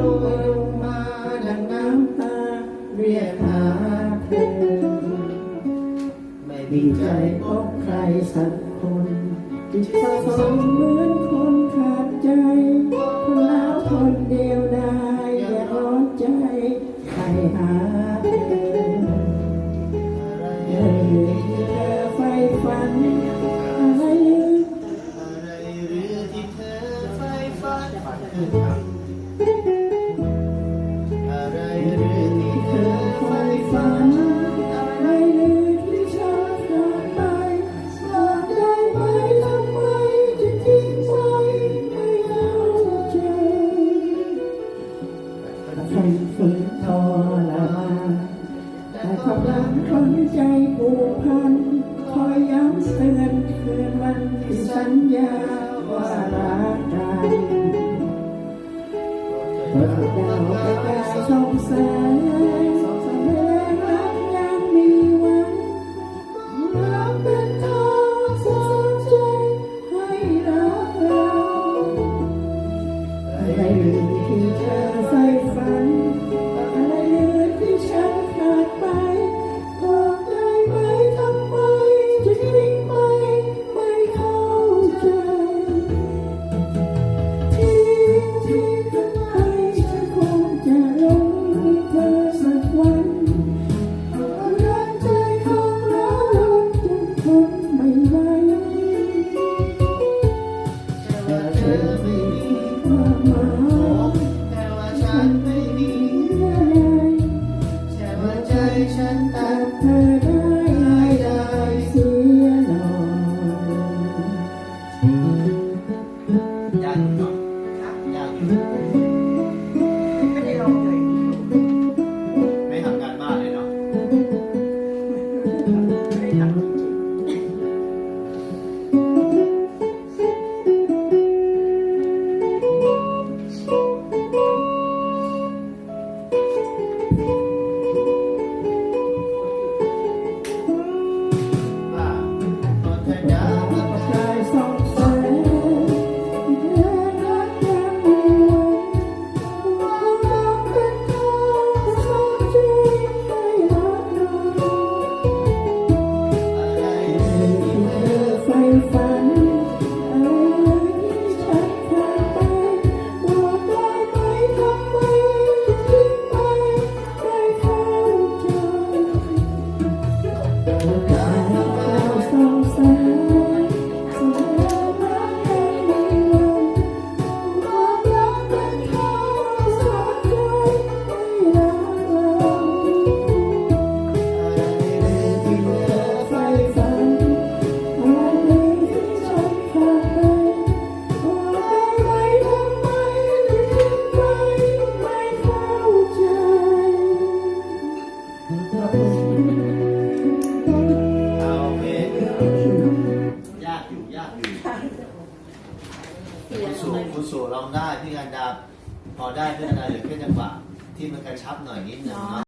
ลอยลงมาดังน้ำตาเรียกหาเธอไม่มีใจพบใครสักคนจิตสะสมเหมือนคนขาดใจคนแล้วคนเดียวได้ อย่าร้อนใจใครหาเธอเธอที่เธอไฟฝันอะไรอะไรหรือที่เธอใฝ่ฝัน ฉันทรมาแต่ความรักคนใจผูกพัน คอยย้ำเตือนคืนวันที่สัญญาว่ารักกันเปิดดาวประกายส่องแสงส่องแสงรักยังมีหวังรักเป็นทางสอนใจให้รักเราอะไร แคุณสู่คุณสู่ร้องได้พี่กันดาพอได้พี่กันดาเหลือแค่จังหวะที่มันกระชับหน่อยนิดหนึ่งเนาะ